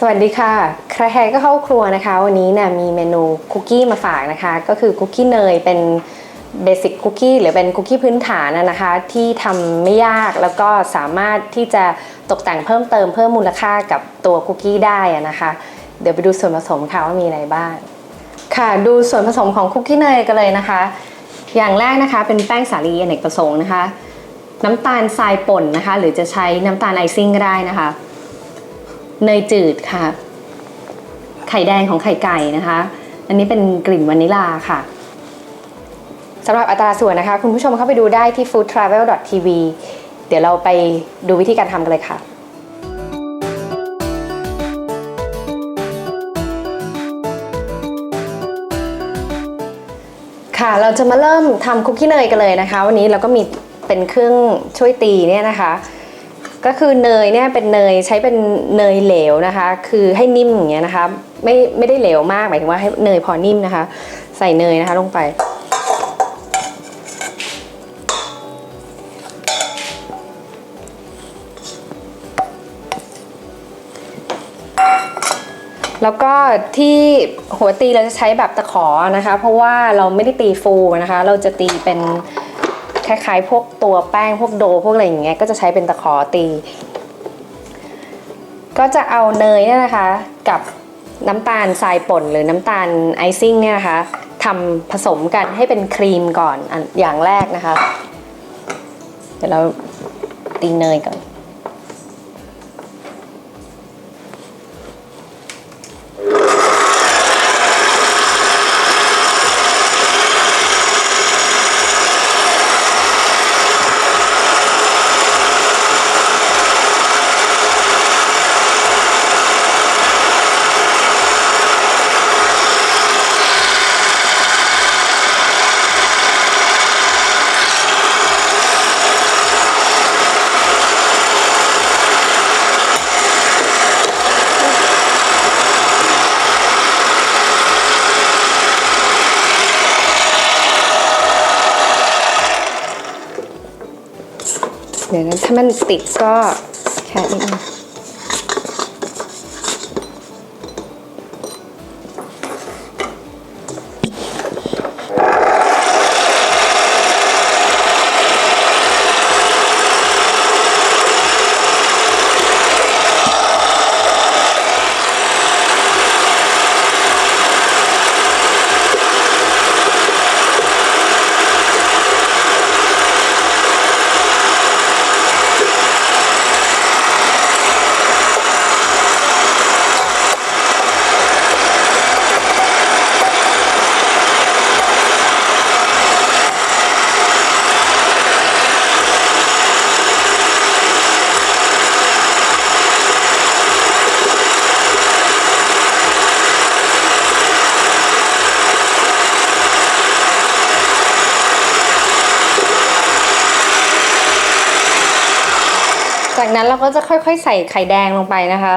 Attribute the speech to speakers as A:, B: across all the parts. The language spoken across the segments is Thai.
A: สวัสดีค่ะ ใครๆก็เข้าครัวนะคะ วันนี้เนี่ยมีเมนูคุกกี้มาฝากนะคะ ก็คือคุกกี้เนยเป็นเบสิกคุกกี้หรือเป็นคุกกี้พื้นฐานนะนะคะ ที่ทำไม่ยากแล้วก็สามารถที่จะตกแต่งเพิ่มเติมเพิ่มมูลค่ากับตัวคุกกี้ได้นะคะ เดี๋ยวไปดูส่วนผสมค่ะว่ามีอะไรบ้าง ค่ะดูส่วนผสมของคุกกี้เนยกันเลยนะคะ อย่างแรกนะคะเป็นแป้งสาลีอเนกประสงค์นะคะ น้ำตาลทรายป่นนะคะ หรือจะใช้น้ำตาลไอซิ่งก็ได้นะคะ เนยจืดค่ะ ไข่แดงของไข่ไก่นะคะ อันนี้เป็นกลิ่นวานิลาค่ะสำหรับอัตราส่วนนะคะ คุณผู้ชมเข้าไปดูได้ที่ foodtravel.tv เดี๋ยวเราไปดูวิธีการทำกันเลยค่ะค่ะเราจะมาเริ่มทำคุกกี้เนยกันเลยนะคะ วันนี้เราก็มีเป็นเครื่องช่วยตีเนี่ยนะคะ ก็คือเนยเนี่ยเป็นเนยใช้เป็นเนยเหลวนะคะ คือให้นิ่มอย่างเงี้ยนะคะไม่ไม่ได้เหลวมากหมายถึงว่าให้เนยพอนิ่มนะคะ ใส่เนยนะคะลงไป แล้วก็ที่หัวตีเราจะใช้แบบตะขอนะคะ เพราะว่าเราไม่ได้ตีฟูนะคะ เราจะตีเป็น คล้ายๆ พวกตัวแป้งพวกโดพวกอะไรอย่างเงี้ยก็จะใช้เป็นตะขอตี ก็จะเอาเนยเนี่ยนะคะ กับน้ำตาลทรายป่นหรือน้ำตาลไอซิ่งเนี่ยนะคะทำผสมกันให้เป็นครีมก่อนอย่างแรกนะคะ เดี๋ยวเราตีเนยก่อน เดี๋ยวนะถ้ามันติดก็แค่นี้ จากนั้นเราก็จะค่อยๆ ใส่ไข่แดงลงไปนะคะ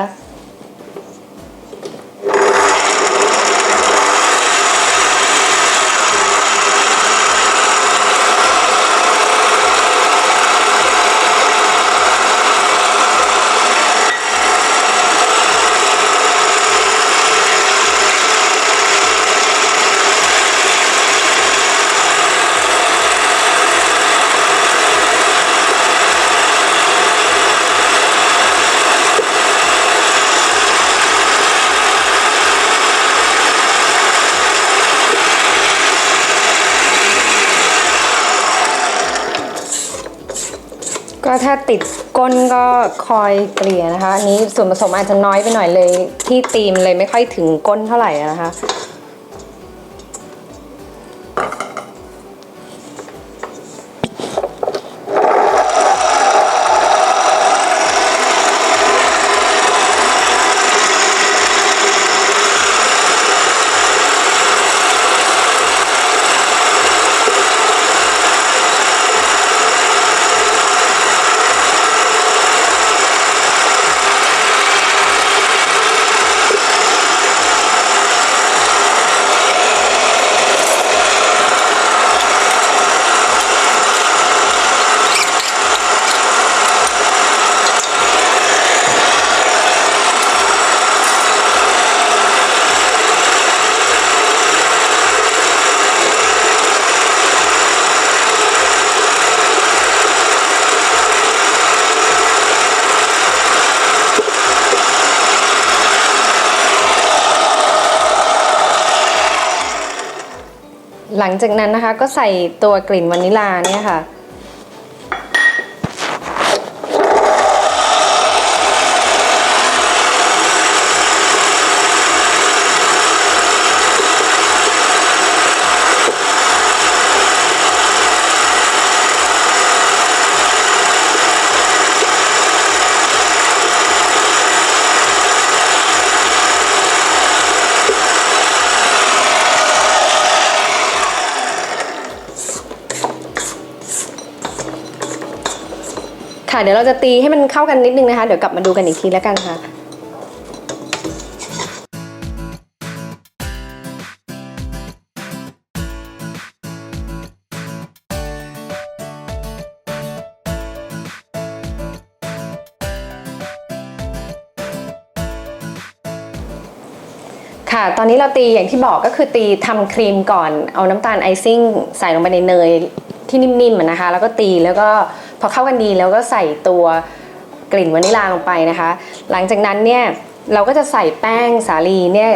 A: ก็ ถ้าติดก้นก็คอยเกลี่ยนะคะ อันนี้ส่วนผสมอาจจะน้อยไปหน่อยเลย ที่ตีมเลยไม่ค่อยถึงก้นเท่าไหร่นะคะ หลังจากนั้นนะคะก็ใส่ตัวกลิ่นวานิลลาเนี่ยค่ะ เดี๋ยวเราจะตีให้มันเข้ากันนิดนึงนะคะ เดี๋ยวกลับมาดูกันอีกทีแล้วกันค่ะค่ะ ตอนนี้เราตีอย่างที่บอกก็คือตีทำครีมก่อน เอาน้ำตาลไอซิ่งใส่ลงไปในเนยที่นิ่มๆนะคะ แล้วก็ตีแล้วก็ พอเข้ากันดีแล้วก็ใส่ตัวกลิ่นวานิลลาลงไปนะคะ หลังจากนั้นเนี่ยเราก็จะใส่แป้งสาลีเนี่ย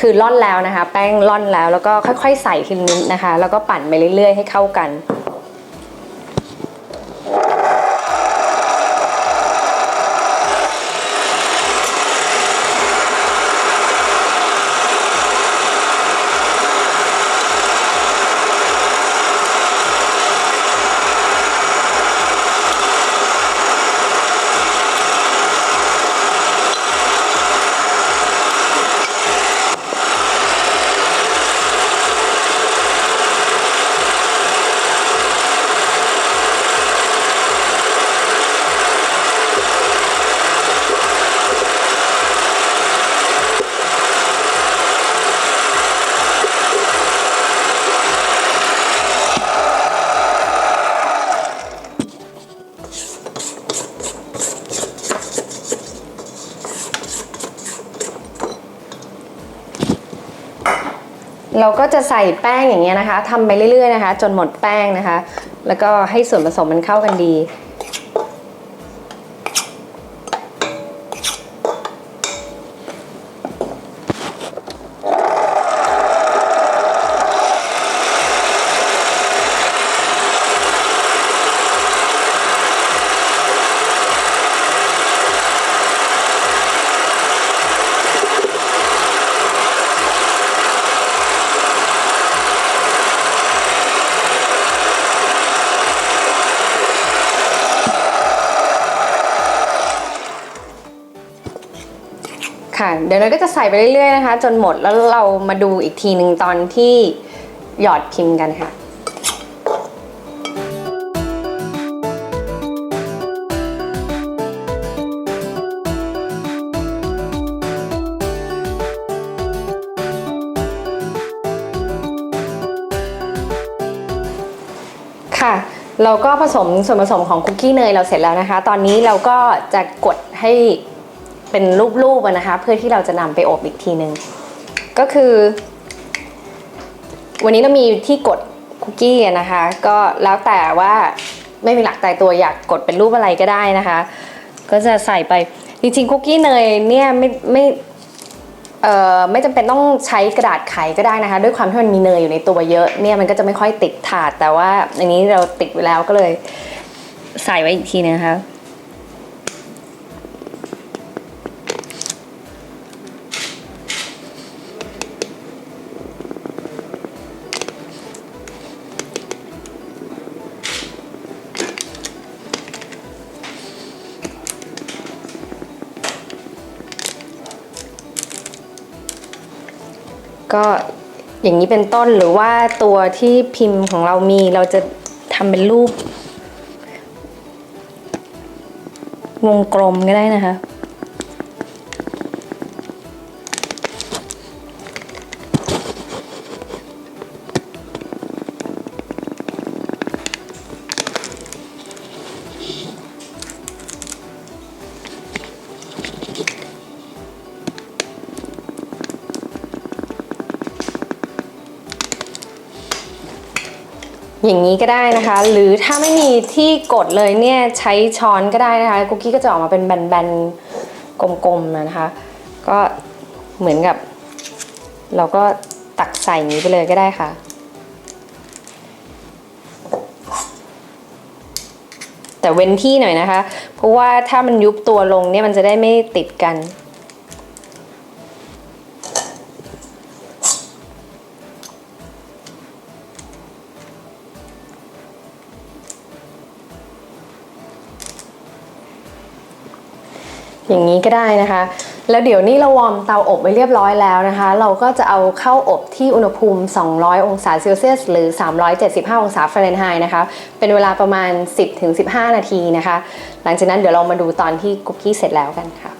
A: คือร่อนแล้วนะคะ แป้งร่อนแล้วแล้วก็ค่อย ๆ ใส่ทีละนิดนะคะ แล้วก็ปั่นไปเรื่อย ๆ ให้เข้ากัน เราก็จะใส่แป้งอย่างเงี้ยนะคะทำไปเรื่อยๆนะคะ จนหมดแป้งนะคะ แล้วก็ให้ส่วนผสมมันเข้ากันดี ค่ะ เดี๋ยวเราก็จะใส่ไปเรื่อยๆนะคะ จนหมดแล้วเรามาดูอีกทีหนึ่งตอนที่หยอดพิมพ์กันค่ะค่ะเราก็ผสมส่วนผสมของคุกกี้เนยเราเสร็จแล้วนะคะ ตอนนี้เราก็จะกดให้ เป็นรูปๆนะคะ เพื่อที่เราจะนำไปอบอีกทีหนึ่งก็คือ วันนี้เรามีที่กดคุกกี้นะคะ ก็แล้วแต่ว่าไม่มีหลักตายตัวอยากกดเป็นรูปอะไรก็ได้นะคะ ก็จะใส่ไปจริงๆคุกกี้เนยเนี่ยไม่ไม่เอ่อไม่จำเป็นต้องใช้กระดาษไขก็ได้นะคะ ด้วยความที่มันมีเนยอยู่ในตัวเยอะเนี่ยมันก็จะไม่ค่อยติดถาดแต่ว่าอันนี้เราติดไว้แล้วก็เลยใส่ไว้อีกทีนะคะ ก็อย่างนี้เป็นต้นหรือว่าตัวที่พิมพ์ของเรามีเราจะทำเป็นรูป วงกลมก็ได้นะคะ อย่างนี้ก็ได้นะคะ หรือถ้าไม่มีที่กดเลยเนี่ยใช้ช้อนก็ได้นะคะคุกกี้ก็จะออกมาเป็นแบนๆกลมๆนะคะ ก็เหมือนกับ เราก็ตักใส่นี้ไปเลยก็ได้ค่ะแต่เว้นที่หน่อยนะคะ เพราะว่าถ้ามันยุบตัวลงเนี่ยมันจะได้ไม่ติดกัน อย่างนี้ก็ได้นะคะ แล้วเดี๋ยวนี้เราวอร์มเตาอบไว้เรียบร้อยแล้วนะคะ เราก็จะเอาเข้าอบที่อุณหภูมิ 200 องศาเซลเซียส หรือ 375 องศาฟาเรนไฮต์นะคะ เป็นเวลาประมาณ 10-15 นาทีนะคะ หลังจากนั้นเดี๋ยวเรามาดูตอนที่คุกกี้เสร็จแล้วกันค่ะ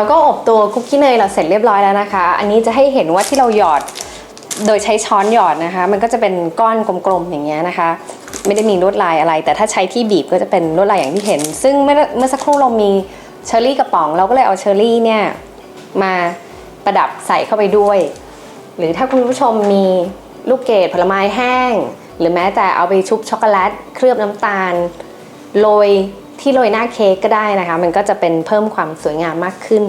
A: ค่ะแล้วก็อบตัวคุกกี้เนยเราเสร็จเรียบร้อยแล้วนะคะ อันนี้จะให้เห็นว่าที่เราหยอดโดยใช้ช้อนหยอดนะคะ มันก็จะเป็นก้อนกลมๆอย่างเงี้ยนะคะ ไม่ได้มีลวดลายอะไร แต่ถ้าใช้ที่บีบก็จะเป็นลวดลายอย่างที่เห็น ซึ่งเมื่อเมื่อสักครู่เรามีเชอร์รี่กระป๋อง เราก็เลยเอาเชอร์รี่เนี่ยมาประดับใส่เข้าไปด้วย หรือถ้าคุณผู้ชมมีลูกเกดผลไม้แห้ง หรือแม้แต่เอาไปชุบช็อกโกแลตเคลือบน้ำตาลโรย ที่โรยหน้าเค้กก็ได้นะคะ มันก็จะเป็นเพิ่มความสวยงามมากขึ้น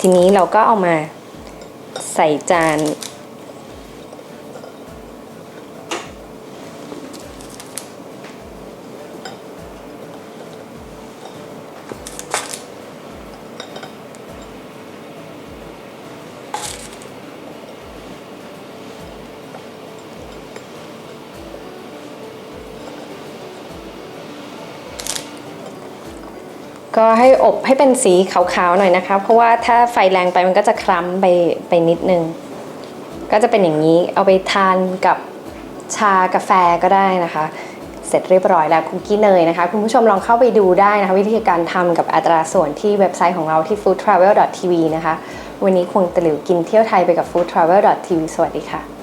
A: ทีนี้เราก็เอามาใส่จาน ก็ให้อบให้เป็นสีขาวๆหน่อยนะคะ เพราะว่าถ้าไฟแรงไปมันก็จะคล้ำไปไปนิดนึง ก็จะเป็นอย่างนี้เอาไปทานกับชากาแฟก็ได้นะคะ เสร็จเรียบร้อยแล้วคุกกี้เนยนะคะ คุณผู้ชมลองเข้าไปดูได้นะคะ วิธีการทำกับอัตราส่วนที่เว็บไซต์ของเราที่ foodtravel.tv นะคะ วันนี้ควงตะหลิวกินเที่ยวไทยไปกับ foodtravel.tv สวัสดีค่ะ